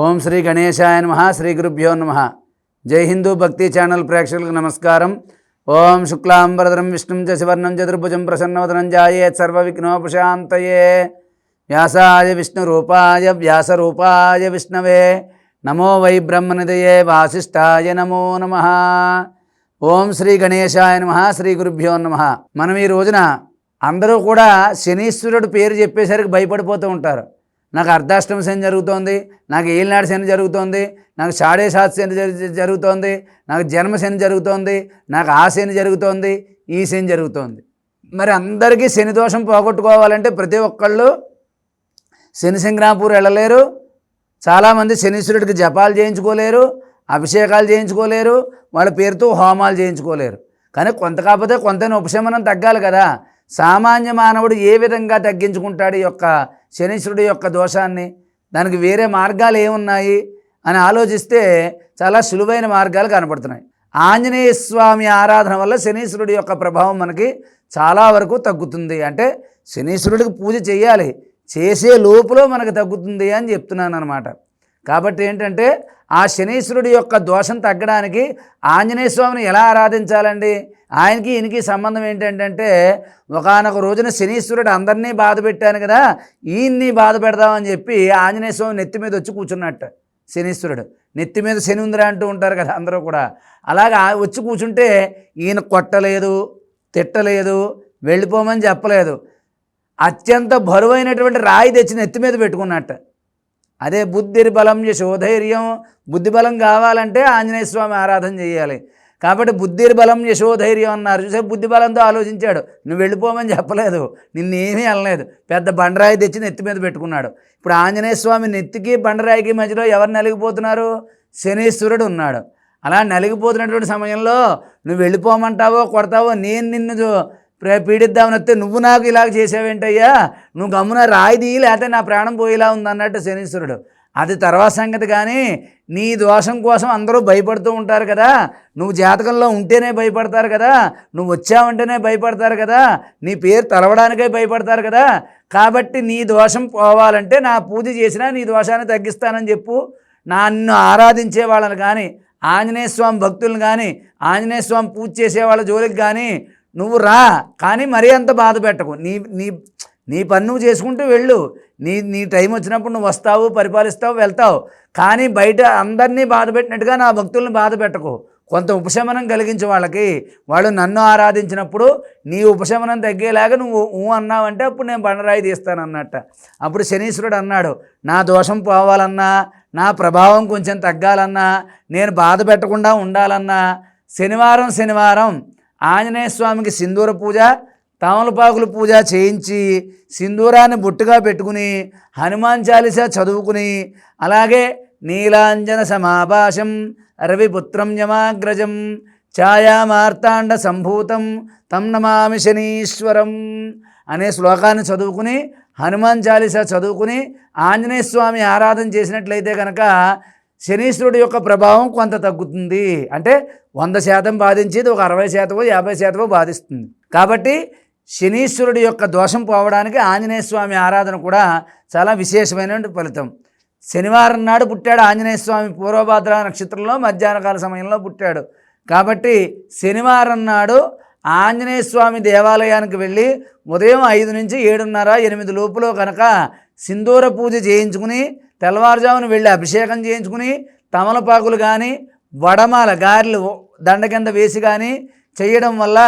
ఓం శ్రీ గణేశాయ నమ శ్రీ గురుభ్యో నమ. జై హిందూ భక్తి ఛానల్ ప్రేక్షకులకు నమస్కారం. ఓం శుక్లాంబరదరం విష్ణుం చ శివర్ణం చతుర్భుజం ప్రసన్నవదనం జాయేత్ సర్వ విఘ్నోపశాంతయే వ్యాసాయ విష్ణురూపాయ వ్యాసరూపాయ విష్ణవే. నమో వై బ్రహ్మనిదయే వాసిష్ఠాయ నమో నమ. ఓం శ్రీ గణేశాయ నమ శ్రీ గురుభ్యో నమ. మనం ఈ రోజున అందరూ కూడా శనీశ్వరుడు పేరు చెప్పేసరికి భయపడిపోతూ ఉంటారు. నాకు అర్ధాష్టమ శని జరుగుతోంది నాకు ఏలినాడు శని జరుగుతోంది నాకు షాడే సాత్ శని జరుగుతోంది నాకు జన్మ శని జరుగుతోంది నాకు ఆ శని జరుగుతోంది ఈ శని జరుగుతోంది. మరి అందరికీ శని దోషం పోగొట్టుకోవాలంటే ప్రతి ఒక్కళ్ళు శని సింగ్రాపూర్ వెళ్ళలేరు చాలామంది శనీశ్వరుడికి జపాలు చేయించుకోలేరు అభిషేకాలు చేయించుకోలేరు వాళ్ళ పేరుతో హోమాలు చేయించుకోలేరు. కానీ కొంత కాకపోతే కొంత ఉపశమనం తగ్గాలి కదా. సామాన్య మానవుడు ఏ విధంగా తగ్గించుకుంటాడు ఈ యొక్క శనీశ్వరుడి యొక్క దోషాన్ని దానికి వేరే మార్గాలు ఏమున్నాయి అని ఆలోచిస్తే చాలా సులువైన మార్గాలు కనపడుతున్నాయి. ఆంజనేయ స్వామి ఆరాధన వల్ల శనీశ్వరుడి యొక్క ప్రభావం మనకి చాలా వరకు తగ్గుతుంది. అంటే శనీశ్వరుడికి పూజ చేయాలి చేసే లోపల మనకు తగ్గుతుంది అని చెప్తున్నాను అనమాట కాబట్టి ఏంటంటే ఆ శనీశ్వరుడి యొక్క దోషం తగ్గడానికి ఆంజనేయ స్వామిని ఎలా ఆరాధించాలండి? ఆయనకి ఈయనకి సంబంధం ఏంటంటే ఒకనొక రోజున శనీశ్వరుడు అందరినీ బాధ పెట్టాను కదా ఈయన్ని బాధ పెడదామని చెప్పి ఆంజనేయ స్వామి నెత్తి మీద వచ్చి కూర్చున్నట్టు శనీశ్వరుడు. నెత్తి మీద శని ఉందిరా అంటూ ఉంటారు కదా అందరూ కూడా. అలాగా వచ్చి కూర్చుంటే ఈయన కొట్టలేదు తిట్టలేదు వెళ్ళిపోమని చెప్పలేదు. అత్యంత బరువైనటువంటి రాయి తెచ్చి నెత్తి మీద పెట్టుకున్నట్టు. అదే బుద్ధిర్బలం యశోధైర్యం బుద్ధి బలం కావాలంటే ఆంజనేయ స్వామి ఆరాధన చేయాలి. కాబట్టి బుద్ధిర్బలం యశోధైర్యం అన్నారు. చూసే బుద్ధి బలంతో ఆలోచించాడు. నువ్వు వెళ్ళిపోమని చెప్పలేదు. నిన్నేమీ అనలేదు. పెద్ద బండరాయి తెచ్చి నెత్తి మీద పెట్టుకున్నాడు. ఇప్పుడు ఆంజనేయ స్వామి నెత్తికి బండరాయికి మధ్యలో ఎవరు నలిగిపోతున్నారు? శనీశ్వరుడు ఉన్నాడు. అలా నలిగిపోతున్నటువంటి సమయంలో నువ్వు వెళ్ళిపోమంటావో కొడతావో నేను నిన్ను చూ- ప్రే- పీడిద్దామని వస్తే నువ్వు నాకు ఇలాగ చేసావేంటయ్యా? నువ్వు గమ్మున రాయిది లేకపోతే నా ప్రాణం పోయేలా ఉంది అన్నట్టు శనీశ్వరుడు. అది తర్వాత సంగతి కానీ నీ దోషం కోసం అందరూ భయపడుతూ ఉంటారు కదా. నువ్వు జాతకంలో ఉంటేనే భయపడతారు కదా. నువ్వు వచ్చావంటేనే భయపడతారు కదా. నీ పేరు తలవడానికే భయపడతారు కదా. కాబట్టి నీ దోషం పోవాలంటే నా పూజ చేసినా నీ దోషాన్ని తగ్గిస్తానని చెప్పు. నన్ను ఆరాధించే వాళ్ళని కానీ ఆంజనేయ స్వామి భక్తులను కానీ ఆంజనేయ స్వామి పూజ చేసే వాళ్ళ జోలికి కానీ నువ్వు రా. కానీ మరీ అంత బాధ పెట్టకు. నీ నీ నీ పని నువ్వు చేసుకుంటూ వెళ్ళు. నీ నీ టైం వచ్చినప్పుడు నువ్వు వస్తావు పరిపాలిస్తావు వెళ్తావు. కానీ బయట అందరినీ బాధ పెట్టినట్టుగా నా భక్తుల్ని బాధ పెట్టకు. కొంత ఉపశమనం కలిగించు వాళ్ళకి. వాళ్ళు నన్ను ఆరాధించినప్పుడు నీ ఉపశమనం తగ్గేలాగా నువ్వు ఊ అన్నావంటే అప్పుడు నేను బండరాయి తీస్తానన్నట్ట. అప్పుడు శనీశ్వరుడు అన్నాడు నా దోషం పోవాలన్నా నా ప్రభావం కొంచెం తగ్గాలన్నా నేను బాధ పెట్టకుండా ఉండాలన్నా శనివారం శనివారం ఆంజనేయ స్వామికి సింధూర పూజ తామలపాకులు పూజ చేయించి సింధూరాన్ని బొట్టుగా పెట్టుకుని హనుమాన్ చాలిస చదువుకుని అలాగే నీలాంజన సమాభాషం రవిపుత్రం యమాగ్రజం ఛాయామార్తాండ సంభూతం తం నమామి శనీశ్వరం అనే శ్లోకాన్ని చదువుకుని హనుమాన్ చాలీసా చదువుకుని ఆంజనేయ స్వామి ఆరాధన చేసినట్లయితే కనుక శనీశ్వరుడు యొక్క ప్రభావం కొంత తగ్గుతుంది. అంటే వంద శాతం బాధించేది ఒక అరవై శాతమో యాభై శాతమో బాధిస్తుంది. కాబట్టి శనీశ్వరుడి యొక్క దోషం పోవడానికి ఆంజనేయ స్వామి ఆరాధన కూడా చాలా విశేషమైనటువంటి ఫలితం. శనివారం నాడు పుట్టాడు ఆంజనేయ స్వామి పూర్వభాద్ర నక్షత్రంలో మధ్యాహ్నకాల సమయంలో పుట్టాడు. కాబట్టి శనివారం నాడు ఆంజనేయ స్వామి దేవాలయానికి వెళ్ళి ఉదయం ఐదు నుంచి ఏడున్నర ఎనిమిది లోపులో కనుక సింధూర పూజ చేయించుకుని తెల్లవారుజామున వెళ్ళి అభిషేకం చేయించుకుని తమలపాకులు కానీ వడమాల గారెలు దండ కింద వేసి కానీ చేయడం వల్ల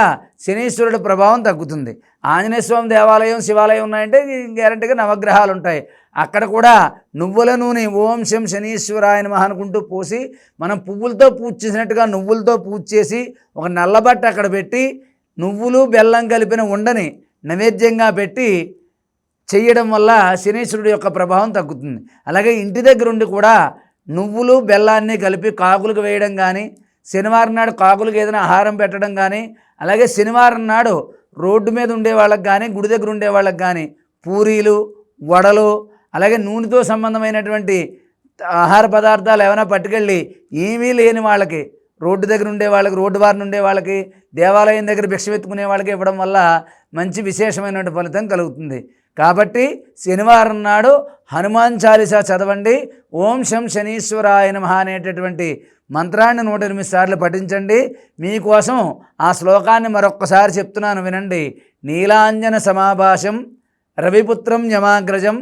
శనీశ్వరుడి ప్రభావం తగ్గుతుంది. ఆంజనేయ స్వామి దేవాలయం శివాలయం ఉన్నాయంటే గ్యారంటీగా నవగ్రహాలు ఉంటాయి. అక్కడ కూడా నువ్వుల నూనె ఓం శం శనీశ్వరాయ నమః అనుకుంటూ పోసి మనం పువ్వులతో పూజ చేసినట్టుగా నువ్వులతో పూజ చేసి ఒక నల్లబట్ట అక్కడ పెట్టి నువ్వులు బెల్లం కలిపిన ఉండని నైవేద్యంగా పెట్టి చేయడం వల్ల శనీశ్వరుడు యొక్క ప్రభావం తగ్గుతుంది. అలాగే ఇంటి దగ్గర ఉండి కూడా నువ్వులు బెల్లాన్ని కలిపి కాకులకు వేయడం కానీ శనివారం నాడు కాకులకు ఏదైనా ఆహారం పెట్టడం కానీ అలాగే శనివారం నాడు రోడ్డు మీద ఉండే వాళ్ళకి కానీ గుడి దగ్గర ఉండే వాళ్ళకి కానీ పూరీలు వడలు అలాగే నూనెతో సంబంధమైనటువంటి ఆహార పదార్థాలు ఏమైనా పట్టుకెళ్ళి ఏమీ లేని వాళ్ళకి రోడ్డు దగ్గర ఉండే వాళ్ళకి రోడ్డు బారిన ఉండే వాళ్ళకి దేవాలయం దగ్గర భిక్ష ఎత్తుకునే వాళ్ళకి ఇవ్వడం వల్ల మంచి విశేషమైనటువంటి ఫలితం కలుగుతుంది. కాబట్టి శనివారం నాడు హనుమాన్ చాలీసా చదవండి. ఓం శం శనీశ్వరాయ నమ అనేటటువంటి మంత్రాన్ని నూట ఎనిమిది సార్లు పఠించండి. మీకోసం ఆ శ్లోకాన్ని మరొక్కసారి చెప్తున్నాను వినండి. నీలాంజన సమాభాషం రవిపుత్రం యమాగ్రజం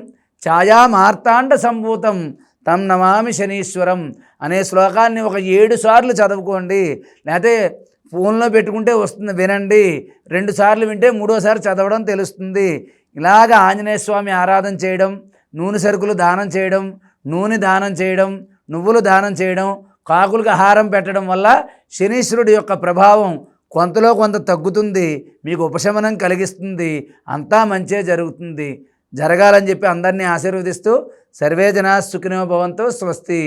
ఛాయా మార్తాండ సంభూతం తం నమామి శనీశ్వరం అనే శ్లోకాన్ని ఒక ఏడు సార్లు చదువుకోండి. లేకపోతే ఫోన్లో పెట్టుకుంటే వస్తుంది వినండి. రెండు సార్లు వింటే మూడోసారి చదవడం తెలుస్తుంది. ఇలాగ ఆంజనేయ స్వామి ఆరాధన చేయడం నూనె సరుకులు దానం చేయడం నూనె దానం చేయడం నువ్వులు దానం చేయడం కాకులకు హారం పెట్టడం వల్ల శనీశ్వరుడి యొక్క ప్రభావం కొంతలో కొంత తగ్గుతుంది మీకు ఉపశమనం కలిగిస్తుంది అంతా మంచే జరుగుతుంది. జరగాలని చెప్పి అందరినీ ఆశీర్వదిస్తూ సర్వేజనా సుఖినోభవంతో సుఖినో భవంతో స్వస్తి.